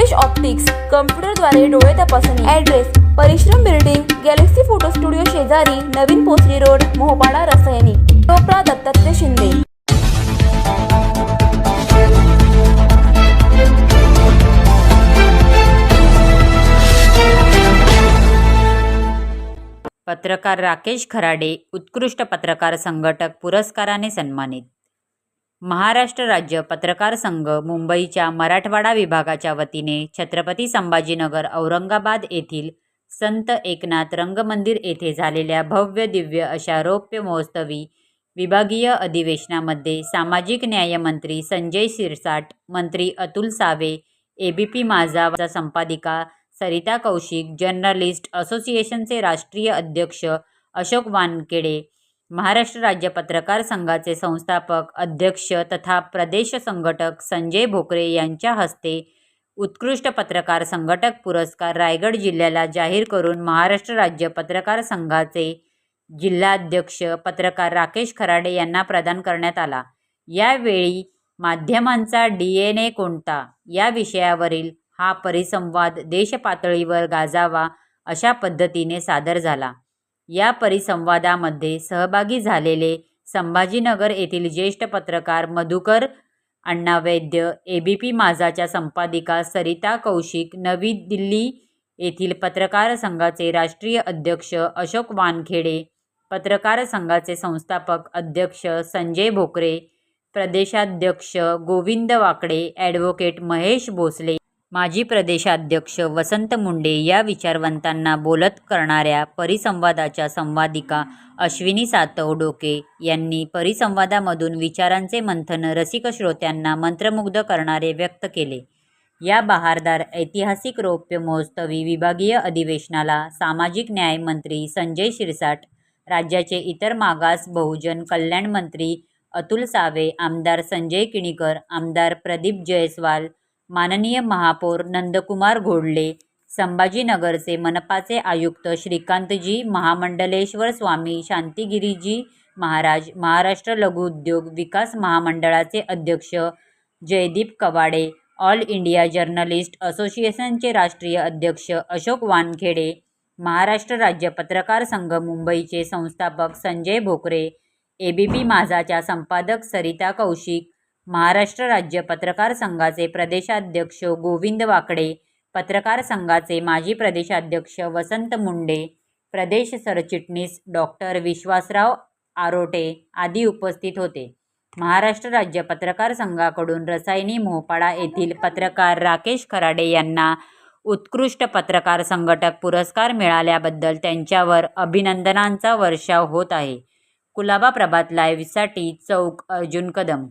Rupesh optics कम्प्युटरद्वारे डोळे तपासणी. Address परिश्रम बिल्डिंग गॅलेक्सी फोटो स्टुडिओ शेजारी नवीन पोसरी रोड मोहपाडा रसायनी. टोपरा दत्तात्रय शिंदे. पत्रकार राकेश खराडे उत्कृष्ट पत्रकार संघटक पुरस्काराने सन्मानित. महाराष्ट्र राज्य पत्रकार संघ मुंबईच्या मराठवाडा विभागाच्या वतीने छत्रपती संभाजीनगर औरंगाबाद येथील संत एकनाथ रंगमंदिर येथे झालेल्या भव्य दिव्य अशा रौप्य महोत्सवी विभागीय अधिवेशनामध्ये सामाजिक न्यायमंत्री संजय शिरसाट मंत्री Atul Save A B P Majha संपादिका Sarita Kaushik journalist असोसिएशनचे राष्ट्रीय अध्यक्ष अशोक वानखेडे महाराष्ट्र राज्य पत्रकार संघाचे संस्थापक अध्यक्ष तथा प्रदेश संघटक संजय भोकरे यांच्या हस्ते उत्कृष्ट पत्रकार संघटक पुरस्कार रायगड जिल्ह्याला जाहीर करून महाराष्ट्र राज्य पत्रकार संघाचे जिल्हाध्यक्ष पत्रकार राकेश खराडे यांना प्रदान करण्यात आला. यावेळी माध्यमांचा डी एन ए कोणता या विषयावरील हा परिसंवाद देशपातळीवर गाजावा अशा पद्धतीने सादर झाला. या परिसंवादामध्ये सहभागी झालेले संभाजीनगर येथील ज्येष्ठ पत्रकार Madhukar Anna Vaidya A B P माझाच्या संपादिका सरिता कौशिक नवी दिल्ली येथील पत्रकार संघाचे राष्ट्रीय अध्यक्ष अशोक वानखेडे पत्रकार संघाचे संस्थापक अध्यक्ष संजय भोकरे प्रदेशाध्यक्ष गोविंद वाकडे ॲडव्होकेट महेश भोसले माजी प्रदेशाध्यक्ष वसंत मुंडे या विचारवंतांना बोलत करणाऱ्या परिसंवादाच्या संवादिका अश्विनी सातव डोके यांनी परिसंवादामधून विचारांचे मंथन रसिक श्रोत्यांना मंत्रमुग्ध करणारे व्यक्त केले. या बहारदार ऐतिहासिक रौप्य महोत्सवी विभागीय अधिवेशनाला सामाजिक न्याय मंत्री संजय शिरसाट राज्याचे इतर मागास बहुजन कल्याण मंत्री अतुल सावे आमदार संजय किणीकर आमदार प्रदीप जयस्वाल माननीय महापौर नंदकुमार घोडले संभाजीनगरचे मनपाचे आयुक्त श्रीकांतजी महामंडलेश्वर स्वामी शांतिगिरीजी महाराज महाराष्ट्र लघुउद्योग विकास महामंडळाचे अध्यक्ष Jaydeep Kawade all India journalist असोसिएशनचे राष्ट्रीय अध्यक्ष अशोक वानखेडे महाराष्ट्र राज्य पत्रकार संघ मुंबईचे संस्थापक Sanjay Bhokare A B P माझाच्या संपादक सरिता कौशिक महाराष्ट्र राज्य पत्रकार संघाचे प्रदेशाध्यक्ष गोविंद वाकडे पत्रकार संघाचे माजी प्रदेशाध्यक्ष वसंत मुंडे प्रदेश सरचिटणीस डॉक्टर विश्वासराव आरोटे आदी उपस्थित होते. महाराष्ट्र राज्य पत्रकार संघाकडून रसायनी मोहपाडा येथील पत्रकार राकेश खराडे यांना उत्कृष्ट पत्रकार संघटक पुरस्कार मिळाल्याबद्दल त्यांच्यावर अभिनंदनांचा वर्षाव होत आहे. कुलाबा प्रभात लाईव्हसाठी चौक अर्जुन कदम